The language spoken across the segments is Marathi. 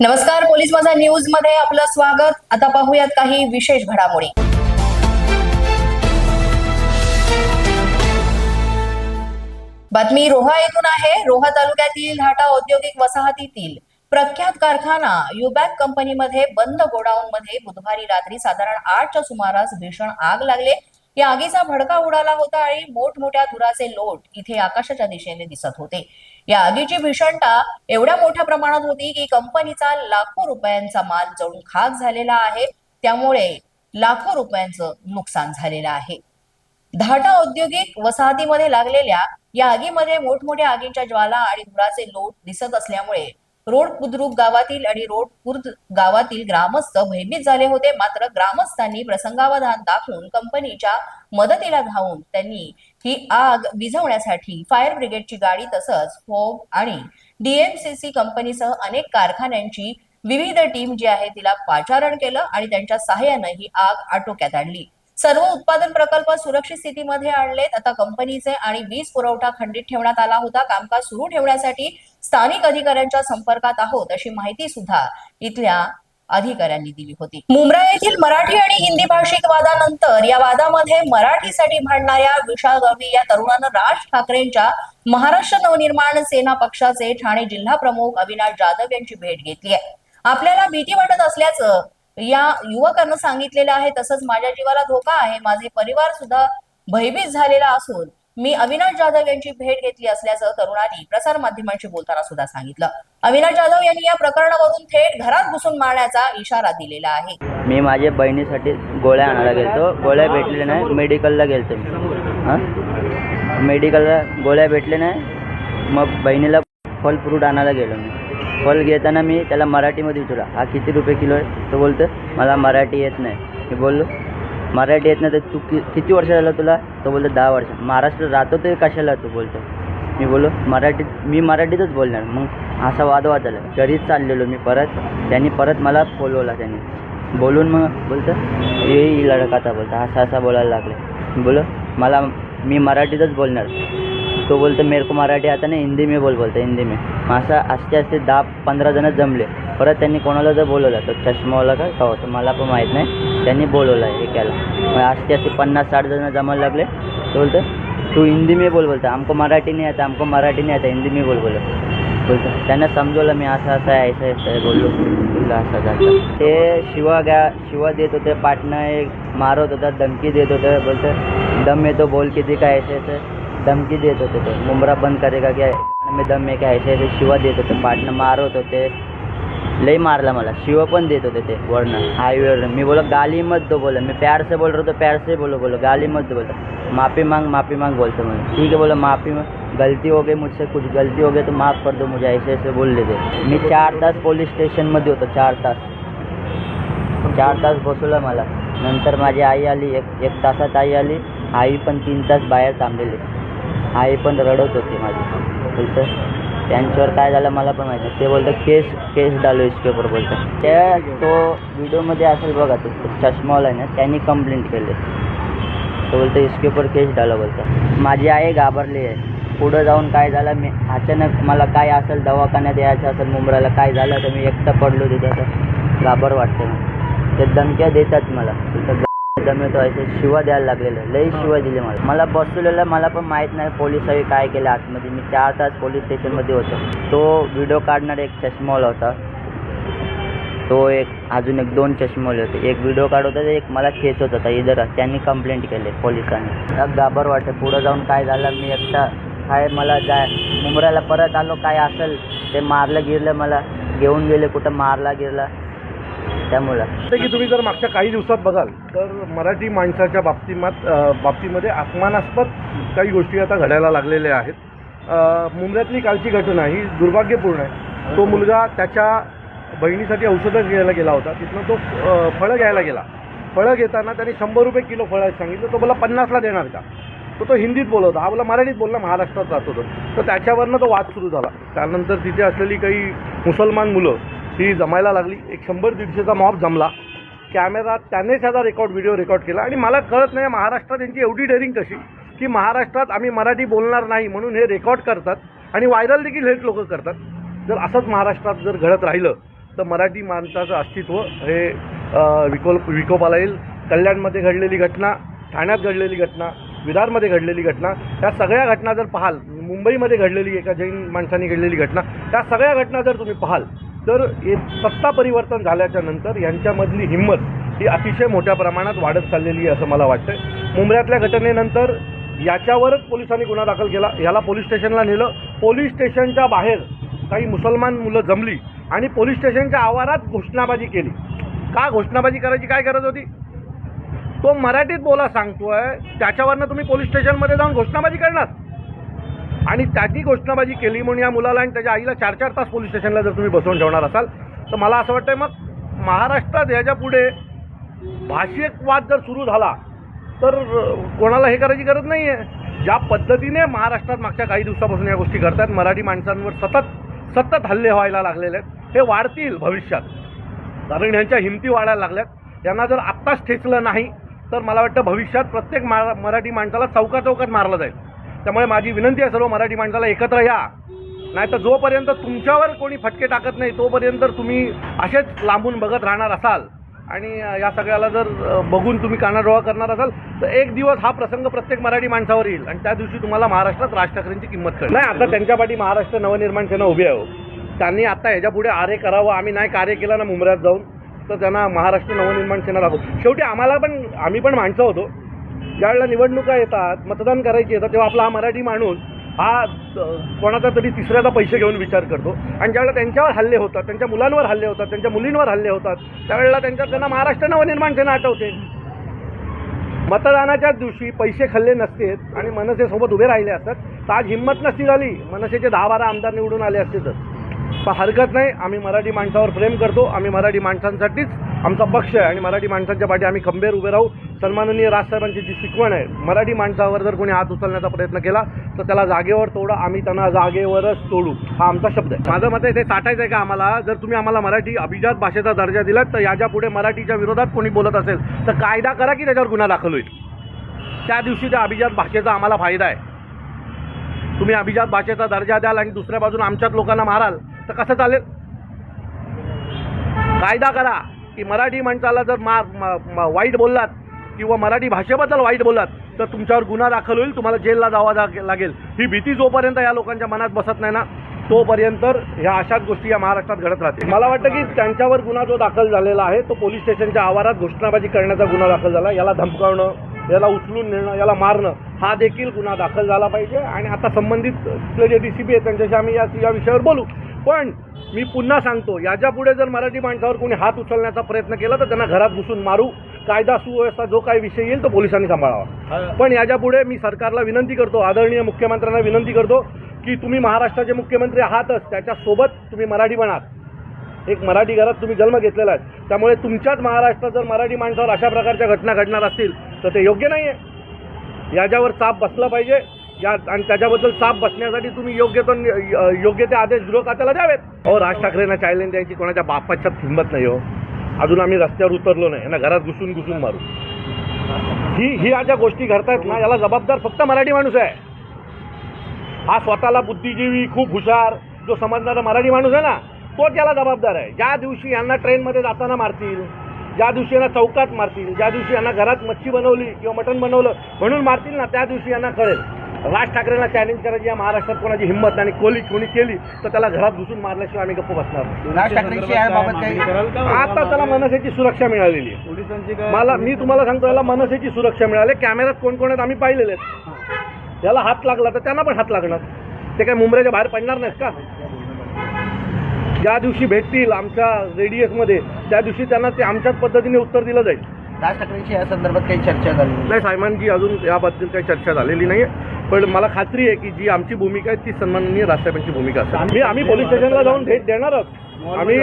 नमस्कार पोलीस माझा न्यूजमध्ये आपलं स्वागत. आता पाहूयात काही विशेष घडामोडी. बातमी रोहा येथून आहे. रोहा तालुक्यातील हाटा औद्योगिक वसाहतीतील प्रख्यात कारखाना युबॅक कंपनीमध्ये बंद गोडाऊन मध्ये बुधवारी रात्री साधारण आठच्या सुमारास भीषण आग लागले. या आगीचा भडका उडाला होता आणि मोठमोठ्या धुराचे लोट इथे आकाशाच्या दिशेने दिसत होते. या आगीची भीषणता एवढ्या मोठ्या प्रमाणात होती की कंपनीचा लाखो रुपयांचा माल जळून खाक झालेला आहे. त्यामुळे लाखो रुपयांचं नुकसान झालेलं आहे. धाटा औद्योगिक वसाहतीमध्ये लागलेल्या या आगीमध्ये मोठमोठ्या आगींच्या ज्वाला आणि धुराचे लोट दिसत असल्यामुळे रोड बुद्रुक गावातील आणि रोड कुर्द गावातील ग्रामस्थ भयभीत झाले होते. मात्र ग्रामस्थांनी प्रसंगावधान दाखवून कंपनीच्या मदतीला धावून त्यांनी ही आग विझवण्यासाठी फायर ब्रिगेडची गाडी तसंच होम आणि डीएमसीसी कंपनीसह अनेक कारखान्यांची विविध टीम जी आहे तिला पाचारण केलं आणि त्यांच्या सहाय्यानं ही आग आटोक्यात आणली. सर्व उत्पादन प्रकल्प सुरक्षित स्थितीमध्ये आणलेत. आता कंपनीचे आणि वीज पुरवठा खंडित ठेवण्यात आला होता. कामकाज सुरू ठेवण्यासाठी स्थानिक अधिकाऱ्यांच्या संपर्कात आहोत अशी माहिती सुद्धा इथल्या अधिकाऱ्यांनी दिली होती. मुंब्रा येथील मराठी आणि हिंदी भाषिक वादानंतर या वादामध्ये मराठीसाठी भांडणाऱ्या विशाल गावडी या तरुणानं राज ठाकरेंच्या महाराष्ट्र नवनिर्माण सेना पक्षाचे ठाणे जिल्हा प्रमुख अविनाश जाधव यांची भेट घेतली आहे. आपल्याला भीती वाटत असल्याचं या युवकांना सांगितलेलं आहे. तसंच माझ्या जीवाला धोका आहे. माझे परिवार सुद्धा भयभीत झालेला असून मी अविनाश जाधव यांची भेट घेतली असल्याचं तरुणांनी प्रसार माध्यमांशी बोलताना सुद्धा सांगितलं. अविनाश जाधव यांनी या प्रकरणावरून थेट घरात घुसून मारण्याचा इशारा दिलेला आहे. मी माझ्या बहिणीसाठी गोळ्या आणायला गेलतो. गोळ्या भेटले नाही मेडिकलला गेलतो हां? मेडिकलला गोळ्या भेटल्या नाही मग बहिणीला फल फ्रूट आणायला गेलो मी. फल घेताना मी त्याला मराठीमध्ये विचारला हा किती रुपये किलो आहे? तो बोलतो मला मराठी येत नाही. मी बोललो मराठी येत नाही तर तू कि किती वर्ष झालं तुला? तो बोलतो दहा वर्ष. महाराष्ट्र राहतो तर कशाला तू बोलतो? मी बोललो मराठीत मी मराठीतच बोलणार. मग असा वादवाद झाला. घरीच चाललेलो मी परत. त्यांनी परत मला बोलवला त्यांनी. बोलून मग बोलतं ये लडका आता बोलतं. असा असा बोलायला लागले. बोलो मला मी मराठीतच बोलणार. तो बोलतो मेरे को मराठी आता नाही हिंदी में बोल बोलतो हिंदी में. मग असं असते असते दहा पंधरा जण जमले. परत त्यांनी कोणाला जर बोलवलं तो चष्मावाला का? का होतं मला पण माहीत नाही. त्यांनी बोलवलं हे एकाला मग असते असते पन्नास साठ जण जमायला लागले. तो बोलतो तू हिंदी में बोल बोलता आमको मराठी नाही आता आमको मराठी नाही आता हिंदी में बोल बोलो बोलतो त्यांना समजवलं मी असं असं आहे असं असं बोललो. तुला असं झालं ते शिवा घ्या शिवा देत होते पाटणं एक मारत होता धमकी देत होतं बोलतं दम येतो बोल किती काय ऐसे ऐसे. धमकी देत होते ते. मुंबरा बंद करेगा क्या? में दम में काय? ऐसे ऐसे शिवा देत होते. पाटणं मारत होते. लई मारला मला. शिव पण देत होते ते वरनं. हायवेवर मी बोलो गाली मत दो बोला मी प्यार से बोल रहा तो प्यार से बोलो बोलो गाली मत दो माफ़ी मांग माफ़ी मांग बोलते मैं ठीक है बोला माफ़ी मांग. गलती हो गई मुझसे कुछ गलती हो गई तो माफ़ कर दो मुझे. ऐसे ऐसे बोल लेते मी चार तास पोलीस स्टेशनमध्ये होतो चार तास. चार तास बसवलं मला. नंतर माझी आई आली एक एक तासात आई आली. आई पण तीन तास बाहेर थांबलेली. आई पण रडत होती माझी. बोलतं त्यांच्यावर काय झालं मला पण माहिती ते बोलतं केस केस डालो इसके ऊपर बोलतं त्या तो व्हिडिओमध्ये असेल बघा तो चष्मावाला आहे ना त्यांनी कंप्लेंट केली. तो बोलतो इसके केस डालो बोलतं. माझी आई घाबरली आहे. पुढं जाऊन काय झालं मी अचानक मला काय असेल दवाखान्यात यायचं असेल मुंबईला काय झालं तर मी एकटं पडलो तिथं. तर घाबर वाटतं. ते दणक्या देतात मला. तिथं दम येतो असे शिवा द्यायला लागलेलं लई शिवा दिले मला. मला बसवलेलं मला पण माहीत नाही पोलिसांनी काय केलं आतमध्ये. मी चार तास पोलीस स्टेशनमध्ये होतो. तो व्हिडिओ काढणारा एक चष्मावाला होता. तो एक अजून एक दोन चष्मेवाले होते. एक व्हिडिओ काढत होता एक मला खेचत होता. इधर त्यांनी कंप्लेंट केली पोलिसांनी. घाबर वाटते पुढं जाऊन काय झालं मी एकटा काय मला जाय मुंबऱ्याला परत आलो. काय असेल ते मारलं गिरलं मला. घेऊन गेले कुठं मारला गिरला. त्यामुळं. की तुम्ही जर मागच्या काही दिवसात बघाल तर मराठी माणसाच्या बाबतीमात बाबतीमध्ये अपमानास्पद काही गोष्टी आता घडायला लागलेल्या आहेत. मुंबईतली कालची घटना ही दुर्भाग्यपूर्ण आहे. तो मुलगा त्याच्या बहिणीसाठी औषधं घ्यायला गेला होता. तिथनं तो फळं घ्यायला गेला. फळं घेताना त्याने शंभर रुपये किलो फळं सांगितलं. तो मला पन्नासला देणार का? तो तो हिंदीत बोलत होता हा मला मराठीत बोलला महाराष्ट्रात जात होतो तर त्याच्यावरनं तो वाद सुरू झाला. त्यानंतर तिथे असलेली काही मुसलमान मुलं ही जमायला लागली. एक शंभर दीडशेचा मॉब जमला. कॅमेरा त्याने त्याचा रेकॉर्ड व्हिडिओ रेकॉर्ड केला. आणि मला कळत नाही महाराष्ट्रात यांची एवढी डेअरिंग कशी? की महाराष्ट्रात आम्ही मराठी बोलणार नाही म्हणून हे रेकॉर्ड करतात आणि व्हायरल देखील हेच लोक करतात. जर असंच महाराष्ट्रात जर घडत राहिलं तर मराठी माणसाचं अस्तित्व हे विकोल विकोपाला येईल कल्याणमध्ये घडलेली घटना ठाण्यात घडलेली घटना विरारमध्ये घडलेली घटना त्या सगळ्या घटना जर पाहाल मुंबईमध्ये घडलेली एका जैन माणसाने घडलेली घटना त्या सगळ्या घटना जर तुम्ही पाहाल तर सत्ता परिवर्तन झाल्याच्यानंतर यांच्यामधली हिंमत ही अतिशय मोठ्या प्रमाणात वाढत चाललेली आहे असं मला वाटतंय. मुंबऱ्यातल्या घटनेनंतर याच्यावरच पोलिसांनी गुन्हा दाखल केला. याला पोलीस स्टेशनला नेलं. पोलीस स्टेशनच्या बाहेर काही मुसलमान मुलं जमली आणि पोलीस स्टेशनच्या आवारात घोषणाबाजी केली. का घोषणाबाजी करायची काय गरज होती? तो मराठीत बोला सांगतोय त्याच्यावरनं तुम्ही पोलीस स्टेशनमध्ये जाऊन घोषणाबाजी करणार. आणि त्याची घोषणाबाजी केली म्हणून या मुलाला आणि त्याच्या आईला चार चार तास पोलीस स्टेशनला जर तुम्ही बसवून ठेवणार असाल तर मला असं वाटतं मग महाराष्ट्रात याच्यापुढे भाषिक वाद जर सुरू झाला तर कोणाला हे करायची गरज नाही आहे ज्या पद्धतीने महाराष्ट्रात मागच्या काही दिवसापासून या गोष्टी घडतात मराठी माणसांवर सतत सतत हल्ले व्हायला लागलेले आहेत. हे वाढतील भविष्यात. कारण यांच्या हिमती वाढायला लागल्यात. यांना जर आत्ताच ठेचलं नाही तर मला वाटतं भविष्यात प्रत्येक मा मराठी माणसाला चौका चौकात मारलं जाईल. त्यामुळे माझी विनंती आहे सर्व मराठी माणसाला एकत्र या. नाही तर जोपर्यंत तुमच्यावर कोणी फटके टाकत नाही तोपर्यंत तुम्ही असेच लांबून बघत राहणार असाल आणि या सगळ्याला जर बघून तुम्ही कानाडोळा करणार असाल तर एक दिवस हा प्रसंग प्रत्येक मराठी माणसावर येईल आणि त्या दिवशी तुम्हाला महाराष्ट्रात राज ठाकरेंची किंमत कळेल. नाही आता त्यांच्यापाठी महाराष्ट्र नवनिर्माण सेना उभी आहे हो. त्यांनी आता ह्याच्यापुढे आरे करावं आम्ही नाही कार्य केलं ना मुंबऱ्यात जाऊन तर त्यांना महाराष्ट्र नवनिर्माण सेना दाखवू शेवटी आम्हाला पण आम्ही पण माणसं होतो. ज्यावेळेला निवडणुका येतात मतदान करायची येतात तेव्हा आपला हा मराठी माणूस हा कोणाचा तरी तिसऱ्याचा पैसे घेऊन विचार करतो. आणि ज्यावेळेला त्यांच्यावर हल्ले होतात त्यांच्या मुलांवर हल्ले होतात त्यांच्या मुलींवर हल्ले होतात त्यावेळेला त्यांच्या त्यांना महाराष्ट्र नवनिर्माण सेना आठवते. मतदानाच्याच दिवशी पैसे खाल्ले नसतेत आणि मनसेसोबत उभे राहिले असतात तर आज हिंमत नसती झाली. मनसेचे दहा बारा आमदार निवडून आले असते तर. पण हरकत नाही आम्ही मराठी माणसावर प्रेम करतो. आम्ही मराठी माणसांसाठीच आमचा पक्ष आहे आणि मराठी माणसांच्या पाठी आम्ही खंबेर उभे राहू. सन्माननीय राजसाहेबांची जी शिकवण आहे मराठी माणसावर जर कोणी हात उचलण्याचा प्रयत्न केला तर त्याला जागेवर तोडा आम्ही त्यांना जागेवरच तोडू हा आमचा शब्द आहे. माझं मत आहे ते साठायचं आहे का आम्हाला? जर तुम्ही आम्हाला मराठी अभिजात भाषेचा दर्जा दिलात तर याच्यापुढे मराठीच्या विरोधात कोणी बोलत असेल तर कायदा करा की त्याच्यावर गुन्हा दाखल होईल. त्या दिवशी त्या अभिजात भाषेचा आम्हाला फायदा आहे. तुम्ही अभिजात भाषेचा दर्जा द्याल आणि दुसऱ्या बाजून आमच्याच लोकांना माराल तर कसं चालेल? कायदा करा की मराठी माणसाला जर मार म- म- वाईट बोललात किंवा मराठी भाषेबद्दल वाईट बोललात तर तुमच्यावर गुन्हा दाखल होईल तुम्हाला जेलला जावा जा- लागेल. ही भीती जोपर्यंत या लोकांच्या मनात बसत नाही ना तोपर्यंत ह्या अशाच गोष्टी या महाराष्ट्रात घडत राहतील. मला वाटतं की त्यांच्यावर गुन्हा जो दाखल झालेला आहे तो पोलीस स्टेशनच्या आवारात घोषणाबाजी करण्याचा गुन्हा दाखल झाला. याला धमकावणं याला उचलून नेणं याला मारणं हा देखील गुन्हा दाखल झाला पाहिजे. आणि आता संबंधित तिथले जे डी सी बी आहेत त्यांच्याशी आम्ही या या विषयावर बोलू. पण मी पुन्हा सांगतो याच्यापुढे जर मराठी माणसावर कोणी हात उचलण्याचा प्रयत्न केला तर त्यांना घरात घुसून मारू. कायदा सुव्यवस्था जो काही विषय येईल तो पोलिसांनी सांभाळावा. पण याच्यापुढे मी सरकारला विनंती करतो आदरणीय मुख्यमंत्र्यांना विनंती करतो की तुम्ही महाराष्ट्राचे मुख्यमंत्री आहातच त्याच्यासोबत तुम्ही मराठी बनात एक मराठी घरात तुम्ही जन्म घेतलेला आहे. त्यामुळे तुमच्याच महाराष्ट्रात जर मराठी माणसावर अशा प्रकारच्या घटना घडणार असतील तर ते योग्य नाही आहे याच्यावर चाप बसला पाहिजे. या आणि त्याच्याबद्दल चाप बसण्यासाठी तुम्ही योग्य तो योग्य ते आदेश गृह खात्याला द्यावेत. हो राज ठाकरेंना चॅलेंज द्यायची कोणाच्या बापाच्या हिंमत नाही हो. अजून आम्ही रस्त्यावर उतरलो नाही. यांना घरात घुसून घुसून मारू. ही ही या ज्या गोष्टी घडतायत ना याला जबाबदार फक्त मराठी माणूस आहे. हा स्वतःला बुद्धिजीवी खूप हुशार जो समजणारा मराठी माणूस आहे ना तोच याला जबाबदार आहे. ज्या दिवशी यांना ट्रेनमध्ये जाताना मारतील ज्या दिवशी यांना चौकात मारतील ज्या दिवशी यांना घरात मच्छी बनवली किंवा मटण बनवलं म्हणून मारतील ना त्या दिवशी यांना कळेल. राज ठाकरेंना चॅलेंज करायची या महाराष्ट्रात कोणाची हिंमत नाही आणि कोली कोणी केली तर त्याला घरात घुसून मारल्याशिवाय आम्ही गप्प बसणार. राज ठाकरेंशी याबाबत काही आता त्याला मनसेची सुरक्षा मिळालेली आहे. पोलिसांची मला मी तुम्हाला सांगतो याला मनसेची सुरक्षा मिळाली. कॅमेऱ्यात कोण कोण आहेत आम्ही पाहिलेले आहेत. याला हात लागला तर त्यांना पण हात लागणार. ते काय मुंबईच्या बाहेर पडणार नाहीत का? ज्या दिवशी भेटतील आमच्या रेडियसमध्ये त्या दिवशी त्यांना ते आमच्याच पद्धतीने उत्तर दिलं जाईल. राज ठाकरेंशी या संदर्भात काही चर्चा झाली नाही. साहेबांची अजून याबद्दल काही चर्चा झालेली नाही पण मला खात्री आहे की जी आमची भूमिका आहे ती सन्माननीय राजसाहेबांची भूमिका असेल. मी आम्ही पोलीस स्टेशनला जाऊन भेट देणार आहोत. आम्ही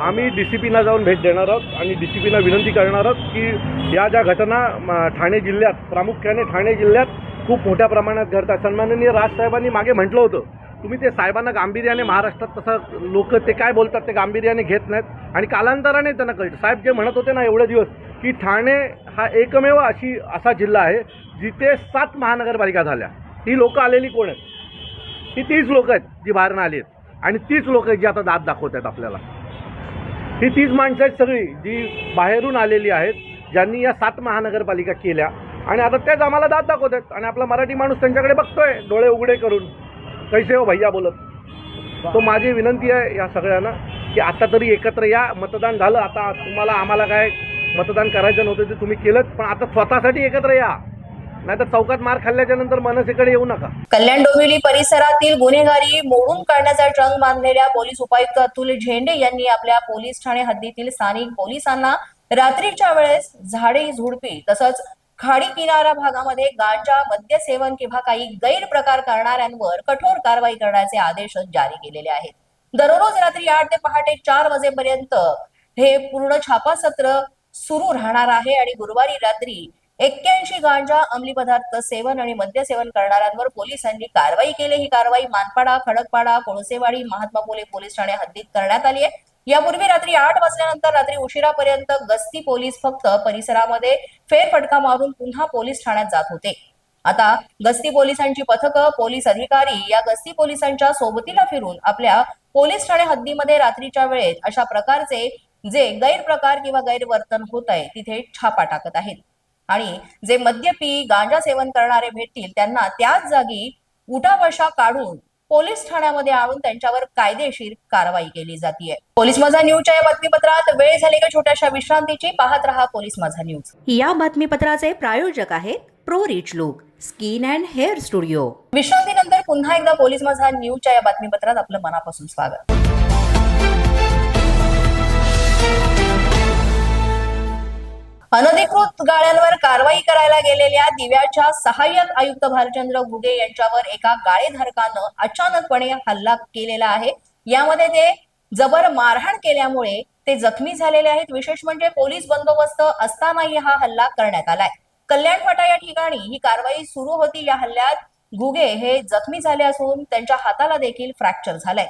आम्ही डी सी पीना जाऊन भेट देणार आहोत आणि डी सी पीना विनंती करणार आहोत की या ज्या घटना ठाणे जिल्ह्यात प्रामुख्याने ठाणे जिल्ह्यात खूप मोठ्या प्रमाणात घडतात. सन्माननीय राजसाहेबांनी मागे म्हटलं होतं तुम्ही ते साहेबांना गांभीर्याने महाराष्ट्रात तसं लोक ते काय बोलतात ते गांभीर्याने घेत नाहीत. आणि कालांतराने त्यांना कळतं साहेब जे म्हणत होते ना एवढे दिवस की ठाणे हा एकमेव अशी असा जिल्हा आहे जिथे सात महानगरपालिका झाल्या. ही लोकं आलेली कोण आहेत? ही तीच लोक आहेत जी बाहेरनं आली आहेत. आणि तीच लोक आहेत जी आता दात दाखवत आहेत आपल्याला. ही तीच माणसं आहेत सगळी जी बाहेरून आलेली आहेत ज्यांनी या सात महानगरपालिका केल्या. आणि आता तेच आम्हाला दात दाखवत आहेत. आणि आपला मराठी माणूस त्यांच्याकडे बघतोय डोळे उघडे करून. कैसे हो भैया बोलत. तो माझी विनंती आहे या सगळ्यांना की आता तरी एकत्र या मतदान झालं. आता तुम्हाला आम्हाला काय मतदान करायचं नव्हतं ते तुम्ही केलं पण आता स्वतःसाठी एकत्र या. नाहीतर चौकात मार खाल्ल्याच्या नंतर मनसेकडे येऊ नका. कल्याण डोंबिवली परिसरातील गुन्हेगारी मोडून काढण्याचा ट्रंग बांधलेल्या पोलीस उपायुक्त अतुल झेंडे यांनी आपल्या पोलीस ठाणे हद्दीतील स्थानिक पोलिसांना रात्रीच्या वेळेस झाडे झुडपी तसंच खाडी किनारा भागामध्ये गांजा मद्य सेवन किंवा काही गैरप्रकार करणाऱ्यांवर कठोर कारवाई करण्याचे आदेश जारी केलेले आहेत. दररोज रात्री आठ ते पहाटे चार वाजेपर्यंत हे पूर्ण छापा सत्र सुरू राहणार आहे आणि गुरुवारी रात्री एक्क्याऐंशी गांजा अंमली पदार्थ सेवन आणि मद्य सेवन करणाऱ्यांवर पोलिसांनी कारवाई केली. ही कारवाई मानपाडा खडकपाडा कोळसेवाडी महात्मा फुले पोलीस ठाणे हद्दीत करण्यात आली आहे. यापूर्वी रात्री आठ वाजल्यानंतर रात्री उशिरापर्यंत गस्ती पोलीस फक्त परिसरामध्ये फेरफटका मारून पुन्हा पोलीस ठाण्यात जात होते. आता गस्ती पोलिसांची पथकं पोलीस अधिकारी या गस्ती पोलिसांच्या सोबतीला फिरून आपल्या पोलीस ठाणे हद्दीमध्ये रात्रीच्या वेळेत अशा प्रकारचे जे गैरप्रकार किंवा गैरवर्तन होत आहे तिथे छापा टाकत आहेत. आणि जे मद्यपी गांजा सेवन करणारे भेटतील त्यांना त्याच जागी उठाबशा काढून पोलीस ठाण्यामध्ये आणून त्यांच्यावर कायदेशीर कारवाई केली जाते पोलीस माझा न्यूजच्या या बातमीपत्रात वेळ झाली का छोट्याशा विश्रांतीची? पाहत रहा पोलीस माझा न्यूज. या बातमीपत्राचे प्रायोजक आहेत pro rich look skin and hair studio. विश्रांतीनंतर पुन्हा एकदा पोलीस माझा न्यूजच्या या बातमीपत्रात आपलं मनापासून स्वागत. विद्युत गाळ्यांवर कारवाई करायला गेलेल्या दिव्याच्या सहाय्यक आयुक्त भालचंद्र गुगे यांच्यावर एका गाळेधारकानं अचानकपणे हल्ला केलेला आहे. यामध्ये ते जबर मारहाण केल्यामुळे ते जखमी झालेले आहेत. विशेष म्हणजे पोलीस बंदोबस्त असतानाही हा हल्ला करण्यात आलाय. कल्याण फाटा या ठिकाणी ही कारवाई सुरू होती. या हल्ल्यात गुगे हे जखमी झाले असून त्यांच्या हाताला देखील फ्रॅक्चर झालाय.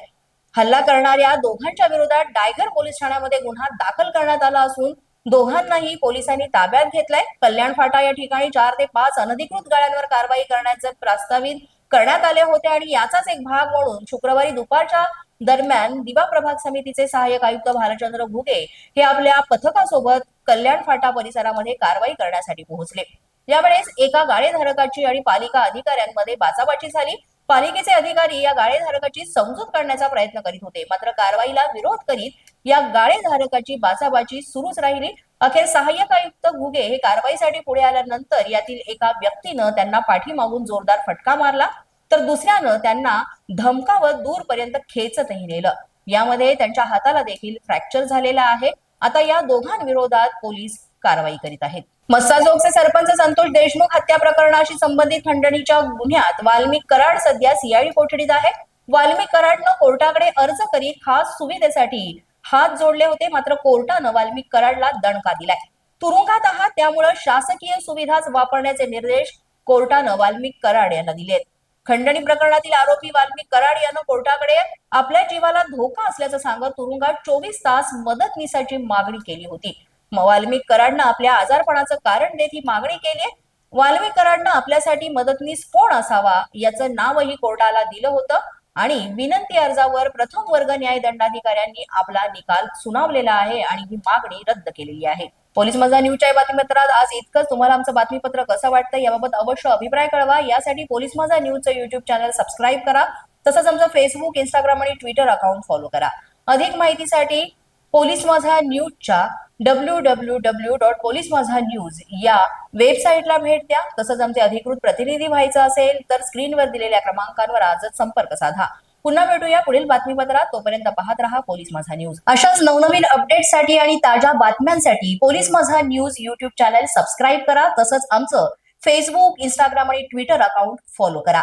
हल्ला करणाऱ्या दोघांच्या विरोधात डायगर पोलीस ठाण्यामध्ये गुन्हा दाखल करण्यात आला असून दोघांनाही पोलिसांनी ताब्यात घेतलंय. कल्याण फाटा या ठिकाणी चार ते पाच अनधिकृत गाड्यांवर कारवाई करण्याचे प्रस्तावित करण्यात आले होते आणि याचाच एक भाग म्हणून शुक्रवारी दुपारच्या दरम्यान दिवा प्रभाग समितीचे सहाय्यक आयुक्त भालचंद्र घुगे हे आपल्या पथकासोबत कल्याण फाटा परिसरामध्ये कारवाई करण्यासाठी पोहोचले. यावेळेस एका गाळेधारकाची आणि पालिका अधिकाऱ्यांमध्ये बाचाबाची झाली. पालिकेचे अधिकारी या गाळेधारकाची समजूत काढण्याचा प्रयत्न करीत होते. मात्र कारवाईला विरोध करीत या गाळेधारकाची बाचाबाची सुरूच राहिली. अखेर सहाय्यक आयुक्त घुगे हे कारवाईसाठी पुढे आल्यानंतर यातील एका व्यक्तीनं त्यांना पाठीमागून जोरदार फटका मारला तर दुसऱ्यानं त्यांना धमकावत दूरपर्यंत खेचतही नेलं. यामध्ये त्यांच्या हाताला देखील फ्रॅक्चर झालेला आहे. आता या दोघांविरोधात पोलीस कारवाई करीत आहेत. मस्साजोगचे सरपंच संतोष देशमुख हत्या प्रकरणाशी संबंधित खंडणीच्या गुन्ह्यात वाल्मिक कराड सध्या सीआयडी कोठडीत आहे. वाल्मिक कराडनं कोर्टाकडे अर्ज करीत खास सुविधेसाठी हात जोडले होते मात्र कोर्टानं वाल्मिक कराडला दणका दिलाय. तुरुंगात आहात त्यामुळं शासकीय सुविधाच वापरण्याचे निर्देश कोर्टानं वाल्मिक कराड यांना दिलेत खंडणी प्रकरणातील आरोपी वाल्मिक कराड यानं कोर्टाकडे आपल्या जीवाला धोका असल्याचं सांगत तुरुंगात चोवीस तास मदतनीसाची मागणी केली होती. वाल्मिक कराडनं आपल्या आजारपणाचं कारण देत ही मागणी केली आहे. वाल्मिक कराडनं आपल्यासाठी मदतनीस कोण असावा याचं नावही कोर्टाला दिलं होतं आणि विनंती अर्जावर प्रथम वर्ग न्याय दंडाधिकाऱ्यांनी आपला निकाल सुनावलेला आहे आणि ही मागणी रद्द केलेली आहे. पोलीस माझा न्यूजच्या बातमीपत्रात आज इतकंच. तुम्हाला आमचं बातमीपत्र कसं वाटतं याबाबत अवश्य अभिप्राय कळवा. यासाठी पोलीस माझा न्यूजचं युट्यूब चॅनल सबस्क्राईब करा. तसंच आमचं फेसबुक इंस्टाग्राम आणि ट्विटर अकाउंट फॉलो करा. अधिक माहितीसाठी पोलीस माझा न्यूजच्या W W W dot police Majha news या वेबसाईटला भेट द्या. तसंच आमचे अधिकृत प्रतिनिधी व्हायचं असेल तर स्क्रीनवर दिलेल्या क्रमांकांवर आजच संपर्क साधा. पुन्हा भेटूया पुढील बातमीपत्रात. तोपर्यंत पाहत रहा पोलीस माझा न्यूज. अशाच नवनवीन अपडेटसाठी आणि ताज्या बातम्यांसाठी police Majha news YouTube channel subscribe करा. तसंच आमचं फेसबुक इंस्टाग्राम आणि ट्विटर अकाउंट फॉलो करा.